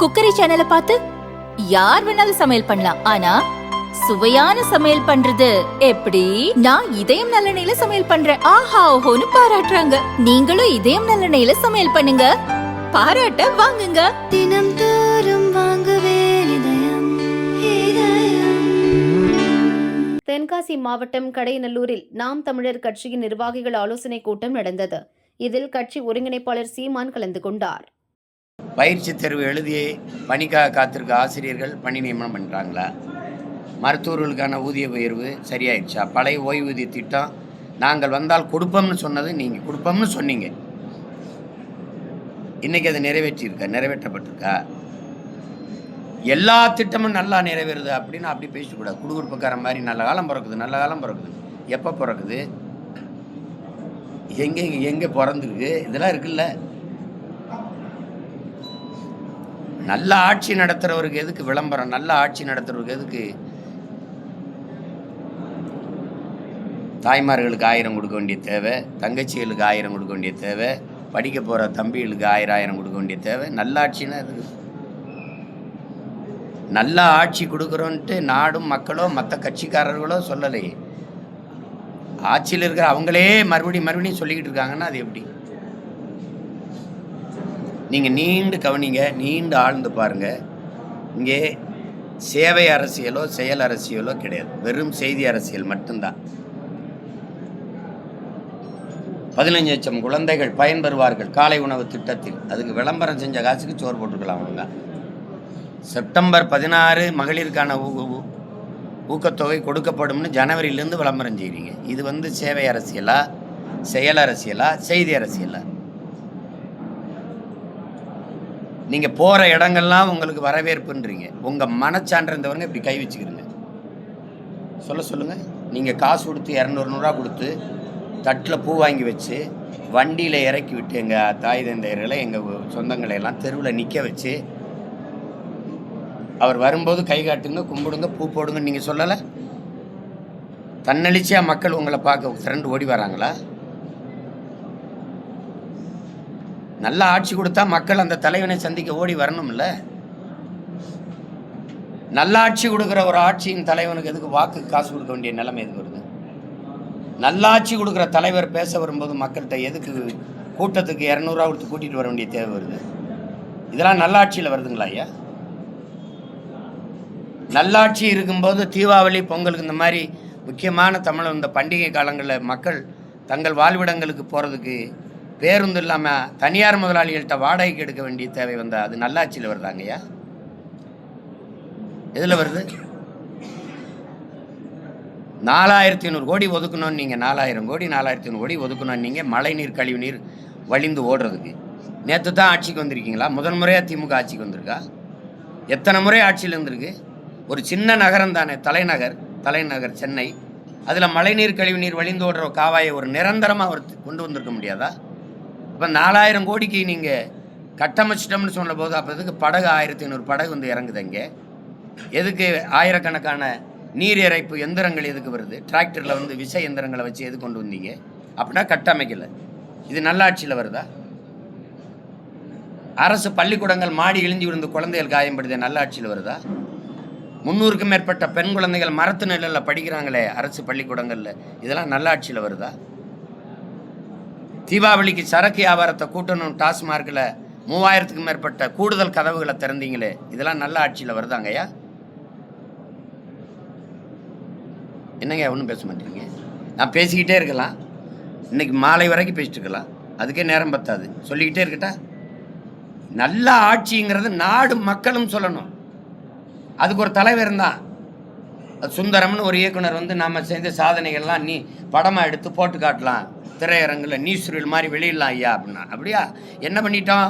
Cookery சேனலை பார்த்து யார் வேணாலும் சமையல் பண்ணலாம். ஆனா சுவையான சமையல் பண்றது எப்படி? நான் இதயம் நல்லெண்ணெயில சமையல் பண்றேன். ஆஹா ஓஹோன்னு பாராட்டுறாங்க. நீங்களும் இதயம் நல்லெண்ணெயில சமையல் பண்ணுங்க. பாராட்ட வாங்குங்க. தினம் தோறும் வாங்குவே இதயம் இதயம். தென்காசி மாவட்டம் கடையநல்லூரில் நாம் தமிழர் கட்சியின் நிர்வாகிகள் ஆலோசனை கூட்டம் நடந்தது. இதில் கட்சி ஒருங்கிணைப்பாளர் சீமான் கலந்து கொண்டார். பயிற்சி தேர்வு எழுதி பணிக்காக காத்திருக்க ஆசிரியர்கள் பணி நியமனம் பண்ணுறாங்களா மருத்துவர்களுக்கான ஊதிய உயர்வு சரியாயிடுச்சா? பழைய ஓய்வூதிய திட்டம் நாங்கள் வந்தால் கொடுப்போம்னு சொன்னது நீங்கள் கொடுப்போம்னு சொன்னீங்க. இன்னைக்கு அதை நிறைவேற்றியிருக்கா? நிறைவேற்றப்பட்டிருக்கா? எல்லா திட்டமும் நல்லா நிறைவேறுது அப்படின்னு அப்படி பேசக்கூடாது. குடுகுடுப்புக்கார மாதிரி நல்ல காலம் பிறக்குது நல்ல காலம் பிறக்குது. எப்போ பிறக்குது? எங்கே எங்கே பிறந்துருக்கு? இதெல்லாம் இருக்குல்ல. நல்ல ஆட்சி நடத்துறவருக்கு எதுக்கு விளம்பரம்? நல்ல ஆட்சி நடத்துறவருக்கு எதுக்கு? தாய்மார்களுக்கு ஆயிரம் கொடுக்க வேண்டிய தேவை தங்கச்சிகளுக்கு ஆயிரம் கொடுக்க வேண்டிய தேவை படிக்க போகிற தம்பிகளுக்கு ஆயிரம் ஆயிரம் கொடுக்க வேண்டிய தேவை. நல்ல ஆட்சின்னா இருக்கு நல்ல ஆட்சி கொடுக்குறோன்ட்டு நாடும் மக்களோ மற்ற கட்சிக்காரர்களோ சொல்லலையே. ஆட்சியில் இருக்கிற அவங்களே மறுபடியும் மறுபடியும் சொல்லிக்கிட்டு இருக்காங்கன்னா அது எப்படி? நீங்கள் நீண்டு கவனிங்க நீண்டு ஆழ்ந்து பாருங்கள் இங்கே சேவை அரசியலோ செயல் அரசியலோ கிடையாது. வெறும் செய்தி அரசியல் மட்டும்தான். பதினஞ்சு லட்சம் குழந்தைகள் பயன்பெறுவார்கள் காலை உணவு திட்டத்தில். அதுக்கு விளம்பரம் செஞ்ச காசுக்கு சோறு போட்டுக்கலாம் அவங்க. செப்டம்பர் பதினாறு மகளிருக்கான ஊ- ஊ- ஊக்கத்தொகை கொடுக்கப்படும்னு ஜனவரியிலேருந்து விளம்பரம் செய்கிறீங்க இது வந்து சேவை அரசியலா செயல் அரசியலா செய்தி அரசியலா? நீங்கள் போகிற இடங்கள்லாம் உங்களுக்கு வரவேற்புன்றீங்க. உங்கள் மனச்சான்றந்தவங்க இப்படி கை வச்சுக்கிறீங்க சொல்ல சொல்லுங்கள் நீங்கள் காசு கொடுத்து இரநூறு நூறுரூவா கொடுத்து தட்டில் பூ வாங்கி வச்சு வண்டியில் இறக்கி விட்டு எங்கள் தாய் தந்தையர்களை எங்கள் சொந்தங்களை எல்லாம் தெருவில் நிற்க வச்சு அவர் வரும்போது கை காட்டுங்க கும்பிடுங்க பூ போடுங்க நீங்கள் சொல்லலை? தன்னெழுச்சியாக மக்கள் உங்களை பார்க்க ஃப்ரெண்டு ஓடி வராங்களா? நல்ல ஆட்சி கொடுத்தா மக்கள் அந்த தலைவனை சந்திக்க ஓடி வரணும்ல? நல்ல ஆட்சி கொடுக்குற ஒரு ஆட்சியின் தலைவனுக்கு எதுக்கு வாக்கு காசு கொடுக்க வேண்டிய நிலைமை எதுக்கு வருது? நல்லாட்சி கொடுக்குற தலைவர் பேச வரும்போது மக்கள்கிட்ட எதுக்கு கூட்டத்துக்கு இரநூறுவா கொடுத்து கூட்டிகிட்டு வர வேண்டிய தேவை வருது? இதெல்லாம் நல்லாட்சியில் வருதுங்களா ஐயா? நல்லாட்சி இருக்கும்போது தீபாவளி பொங்கலுக்கு இந்த மாதிரி முக்கியமான தமிழ் இந்த பண்டிகை காலங்களில் மக்கள் தங்கள் வாழ்விடங்களுக்கு போகிறதுக்கு பேருந்து இல்லாமல் தனியார் முதலாளிகள்கிட்ட வாடகைக்கு எடுக்க வேண்டிய தேவை வந்தால் அது நல்லாட்சியில் வருதாங்கய்யா எதில் வருது? நாலாயிரத்தி ஐநூறு கோடி ஒதுக்கணும்னு நீங்கள் நாலாயிரம் கோடி நாலாயிரத்தி ஐநூறு கோடி ஒதுக்கணும்னு நீங்கள் மழைநீர் கழிவுநீர் வழிந்து ஓடுறதுக்கு. நேற்று தான் ஆட்சிக்கு வந்திருக்கீங்களா? முதன்முறையாக திமுக ஆட்சிக்கு வந்திருக்கா? எத்தனை முறை ஆட்சியில் இருந்திருக்கு? ஒரு சின்ன நகரம் தானே தலைநகர் தலைநகர் சென்னை. அதில் மழைநீர் கழிவுநீர் வழிந்து ஓடுற காவாயை ஒரு நிரந்தரமாக ஒரு கொண்டு வந்திருக்க முடியாதா? இப்போ நாலாயிரம் கோடிக்கு நீங்கள் கட்டமைச்சிட்டோம்னு சொன்ன போது அப்போ எதுக்கு படகு ஆயிரத்தி ஐநூறு படகு வந்து இறங்குது அங்கே? எதுக்கு ஆயிரக்கணக்கான நீர் இறைப்பு எந்திரங்கள் எதுக்கு வருது? டிராக்டரில் வந்து விசை எந்திரங்களை வச்சு எது கொண்டு வந்தீங்க? அப்படின்னா கட்டமைக்கலை. இது நல்லாட்சியில் வருதா? அரசு பள்ளிக்கூடங்கள் மாடி இழிஞ்சு விழுந்து குழந்தைகள் காயம்படுது நல்லாட்சியில் வருதா? முந்நூறுக்கும் மேற்பட்ட பெண் குழந்தைகள் மரத்து நிழலில் படிக்கிறாங்களே அரசு பள்ளிக்கூடங்களில். இதெல்லாம் நல்லாட்சியில் வருதா? தீபாவளிக்கு சரக்கு வியாபாரத்தை கூட்டணும் டாஸ்மார்க்கில் மூவாயிரத்துக்கும் மேற்பட்ட கூடுதல் கதவுகளை திறந்தீங்களே இதெல்லாம் நல்ல ஆட்சியில் வருதாங்கய்யா என்னங்க ஒன்றும் பேச மாட்டீங்க? நான் பேசிக்கிட்டே இருக்கலாம். இன்னைக்கு மாலை வரைக்கும் பேசிட்டு இருக்கலாம். அதுக்கே நேரம் பத்தாது. சொல்லிக்கிட்டே இருக்கட்டா? நல்ல ஆட்சிங்கிறது நாடு மக்களும் சொல்லணும். அதுக்கு ஒரு தலைவர் தான் சுந்தரம்னு ஒரு இயக்குனர் வந்து நாம் செஞ்ச சாதனைகள்லாம் நீ படமாக எடுத்து போட்டு காட்டலாம். திரையரங்கில் நியூஸ் ரீல் மாதிரி வெளியிடலாம் ஐயா அப்படின்னா. அப்படியா? என்ன பண்ணிட்டோம்?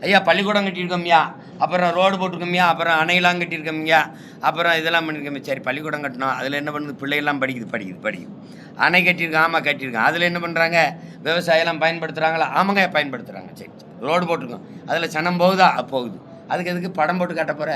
ஐயா பள்ளிக்கூடம் கட்டியிருக்கோம்யா அப்புறம் ரோடு போட்டிருக்கோம்யா அப்புறம் அணையெல்லாம் கட்டியிருக்கோம்யா அப்புறம் இதெல்லாம் பண்ணியிருக்கோம் சரி பள்ளிக்கூடம் கட்டினோம். அதில் என்ன பண்ணுது? பிள்ளைகள்லாம் படிக்குது படிக்குது படிக்குது. அணை கட்டியிருக்கோம் ஆமாம் கட்டியிருக்கோம். அதில் என்ன பண்ணுறாங்க விவசாயம்லாம் பயன்படுத்துகிறாங்களா ஆமாங்க பயன்படுத்துகிறாங்க சரி சரி. ரோடு போட்டிருக்கோம். அதில் சனம் போகுதா? போகுது. அதுக்கு எதுக்கு படம் போட்டு காட்ட போகிற